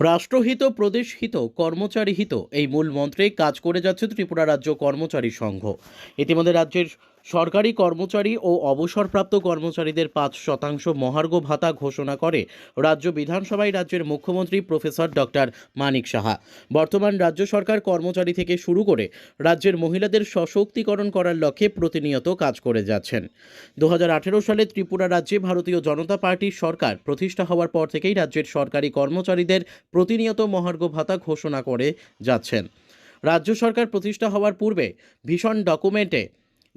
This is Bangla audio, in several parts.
রাষ্ট্রহিত, প্রদেশহিত, কর্মচারীহিত এই মূল মন্ত্রে কাজ করে যাচ্ছে ত্রিপুরা রাজ্য কর্মচারী সংঘ। ইতিমধ্যে রাজ্যের সরকারি কর্মচারী ও অবসরপ্রাপ্ত কর্মচারীদের পাঁচ শতাংশ মহার্ঘ ভাতা ঘোষণা করে রাজ্য বিধানসভায় রাজ্যের মুখ্যমন্ত্রী প্রফেসর ডক্টর মানিক সাহা। বর্তমান রাজ্য সরকার কর্মচারী থেকে শুরু করে রাজ্যের মহিলাদের সশক্তিকরণ করার লক্ষ্যে প্রতিনিয়ত কাজ করে যাচ্ছেন। দু হাজার আঠেরো সালে ত্রিপুরা রাজ্যে ভারতীয় জনতা পার্টির সরকার প্রতিষ্ঠা হওয়ার পর থেকেই রাজ্যের সরকারি কর্মচারীদের প্রতিনিয়ত মহার্ঘ ভাতা ঘোষণা করে যাচ্ছেন। রাজ্য সরকার প্রতিষ্ঠা হওয়ার পূর্বে ভীষণ ডকুমেন্টে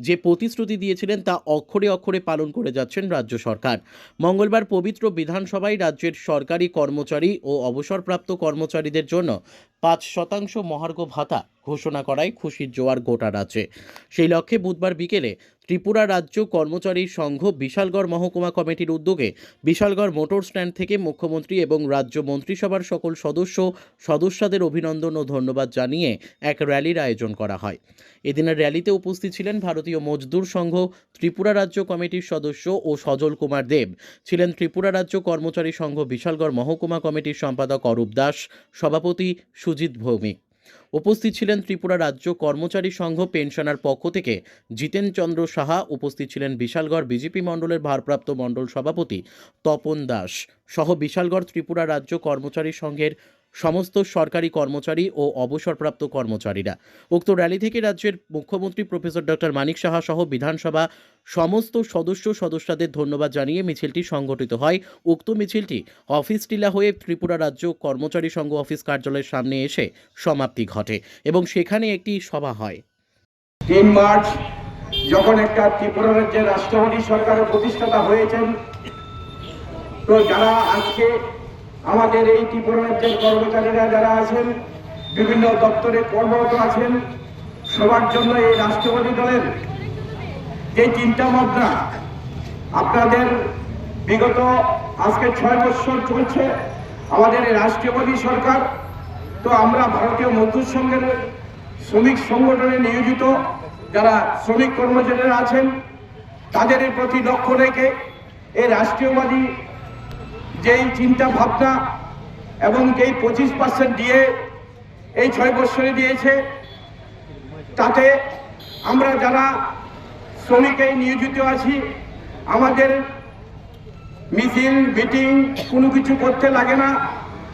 যে প্রতিশ্রুতি দিয়েছিলেন তা অক্ষরে অক্ষরে পালন করে যাচ্ছেন রাজ্য সরকার। মঙ্গলবার পবিত্র বিধানসভায় রাজ্যের সরকারি কর্মচারী ও অবসরপ্রাপ্ত কর্মচারীদের জন্য পাঁচ শতাংশ মহার্ঘ ভাতা ঘোষণা করায় খুশির জোয়ার গোটা রাজ্যে। সেই লক্ষ্যে বুধবার বিকেলে ত্রিপুরা রাজ্য কর্মচারী সংঘ বিশালগড় মহকুমা কমিটির উদ্যোগে বিশালগড় মোটর স্ট্যান্ড থেকে মুখ্যমন্ত্রী এবং রাজ্য মন্ত্রিসভার সকল সদস্য, সদস্যদের অভিনন্দন ও ধন্যবাদ জানিয়ে এক র্যালির আয়োজন করা হয়। এদিনের র্যালিতে উপস্থিত ছিলেন ভারতীয় মজদুর সংঘ, ত্রিপুরা রাজ্য কমিটির সদস্য ও সজল কুমার দেব। ছিলেন ত্রিপুরা রাজ্য কর্মচারী সংঘ বিশালগড় মহকুমা কমিটির সম্পাদক অরূপ দাস, সভাপতি সুজিত ভৌমিক। উপস্থিত ছিলেন ত্রিপুরা রাজ্য কর্মচারী সংঘ পেনশনার পক্ষ থেকে। জিতেন চন্দ্র সাহা, উপস্থিত ছিলেন বিশালগড় বিজেপি মণ্ডলের ভারপ্রাপ্ত মণ্ডল সভাপতি তপন দাস সহ বিশালগড় ত্রিপুরা রাজ্য কর্মচারী সংঘের সমস্ত সরকারি কর্মচারী ও অবসরপ্রাপ্ত কর্মচারীরা। উক্ত র্যালি থেকে রাজ্যের মুখ্যমন্ত্রী প্রফেসর ডক্টর মানিক সাহা সহ বিধানসভা সমস্ত সদস্য সদস্যদের ধন্যবাদ জানিয়ে মিছিলটি সংগঠিত হয়। উক্ত মিছিলটি অফিস টিলা হয়ে ত্রিপুরা রাজ্য কর্মচারী সংঘ অফিস কার্যালয়ের সামনে এসে সমাপ্তি ঘটে এবং সেখানে একটি সভা হয়। তিন মার্চ যখন একটা ত্রিপুরা রাজ্যের রাষ্ট্রপতি প্রতিষ্ঠাতা হয়েছেন, তো যারা আজকে আমাদের এই ত্রিপুরা রাজ্যের কর্মচারীরা যারা আছেন, বিভিন্ন দপ্তরে কর্মরত আছেন, সবার জন্য এই রাষ্ট্রপতি দলের যে চিন্তা ভাবনা আপনাদের বিগত আজকে ছয় বছর চলছে আমাদের রাষ্ট্রপতি সরকার। তো আমরা ভারতীয় মজদুর সংঘের শ্রমিক সংগঠনে নিয়োজিত, যারা শ্রমিক কর্মচারীরা আছেন, তাদের প্রতি লক্ষ্য রেখে এই রাষ্ট্রীয়বাদী যেই চিন্তা ভাবনা এবং যেই পঁচিশ পার্সেন্ট দিয়ে এই ছয় বছরে দিয়েছে, তাতে আমরা যারা শ্রমিকে নিয়োজিত আছি, আমাদের মিছিল, মিটিং কোনো কিছু করতে লাগে না।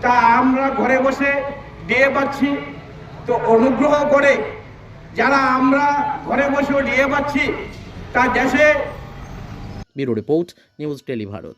তা আমরা ঘরে বসে দিয়ে পাচ্ছি। তো অনুগ্রহ করে যারা আমরা ঘরে বসে দিয়ে পাচ্ছি, তা দেশে bureau report, news tele Bharat.